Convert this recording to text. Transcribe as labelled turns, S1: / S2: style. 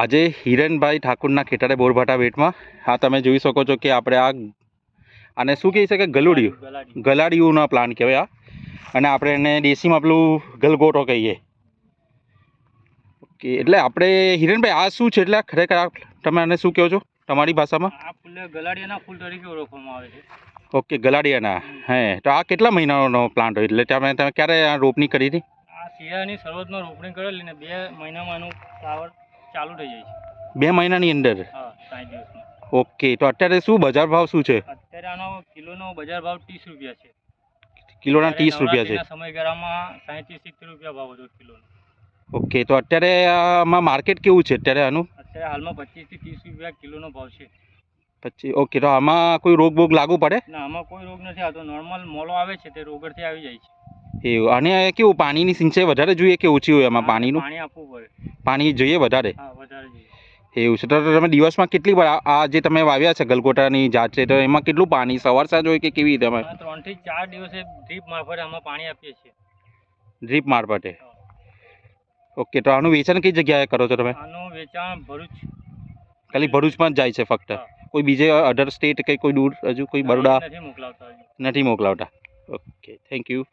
S1: આજે હિરેનભાઈ ઠાકુરના ખેતરે બોરભાટા બેટમાં. આ તમે જોઈ શકો છો કે આપણે આ આને શું કહી શકે ગલુડિયું.
S2: ગલાડી
S1: ગલાડિયુંનો પ્લાન્ટ કહેવાય આ. અને આપણે એને દેશીમાં પેલું ગલગોટો કહીએ. ઓકે એટલે આપણે હિરેનભાઈ આ શું છે? એટલે ખરેખર તમે આને શું કહો છો? તમારી ભાષામાં?
S2: આ ફૂલને ગલાડિયાના ફૂલ તરીકે ઓળખવામાં આવે છે.
S1: ઓકે ગલાડિયાના. હે તો આ કેટલા મહિનાનો પ્લાન્ટ હોય? એટલે તમે તમે ક્યારે આ રોપણી કરી હતી?
S2: આ શિયાળાની શરૂઆતમાં રોપણી કરેલી ને બે મહિનામાં આનું ફ્લાવર ચાલુ થઈ જાય છે.
S1: બે મહિનાની અંદર?
S2: હા સાઠ દિવસમાં.
S1: ઓકે તો અત્યારે શું બજાર ભાવ શું છે?
S2: અત્યારે આનો કિલોનો બજાર ભાવ ત્રીસ રૂપિયા છે.
S1: કિલોના ત્રીસ રૂપિયા છે.
S2: સમયગાળામાં સાહીઠથી સિત્તેર રૂપિયા ભાવ હતો કિલોનો.
S1: ઓકે તો અત્યારે આમાં માર્કેટ કેવું છે અત્યારે આનું?
S2: અત્યારે હાલમાં પચીસથી ત્રીસ રૂપિયા કિલોનો ભાવ છે.
S1: પછી ઓકે તો આમાં કોઈ રોગ બોગ લાગુ પડે?
S2: ના આમાં કોઈ રોગ નથી આવતો. નોર્મલ મોલો આવે છે તે રોગરથી આવી જાય છે.
S1: એવું. અને કેવું પાણીની સિંચાઈ વધારે જોઈએ કે ઓછી હોય એમાં પાણીનું
S2: પાણી આપવું પડે.
S1: પાણી જોઈએ વધારે? એવું છે. તો તમે દિવસમાં કેટલી વાર આ- આ જે તમે વાવ્યા છે ગલગોટાની જાત છે તો એમાં કેટલું પાણી? સવાર સાંજ હોય કે કેવી રીતે અમે?
S2: ત્રણથી ચાર દિવસે ડ્રીપ મારફતે આમાં પાણી આપીએ છીએ.
S1: ડ્રીપ મારફતે? ઓકે તો આનું વેચાણ કઈ જગ્યાએ કરો છો તમે?
S2: આનું વેચાણ ભરૂચ.
S1: ખાલી ભરૂચમાં જ જાય છે ફક્ત? કોઈ બીજે અધર સ્ટેટ કે કોઈ દૂર હજુ કોઈ બરોડા?
S2: નથી મોકલાવતા
S1: નથી મોકલાવતા? Okay thank you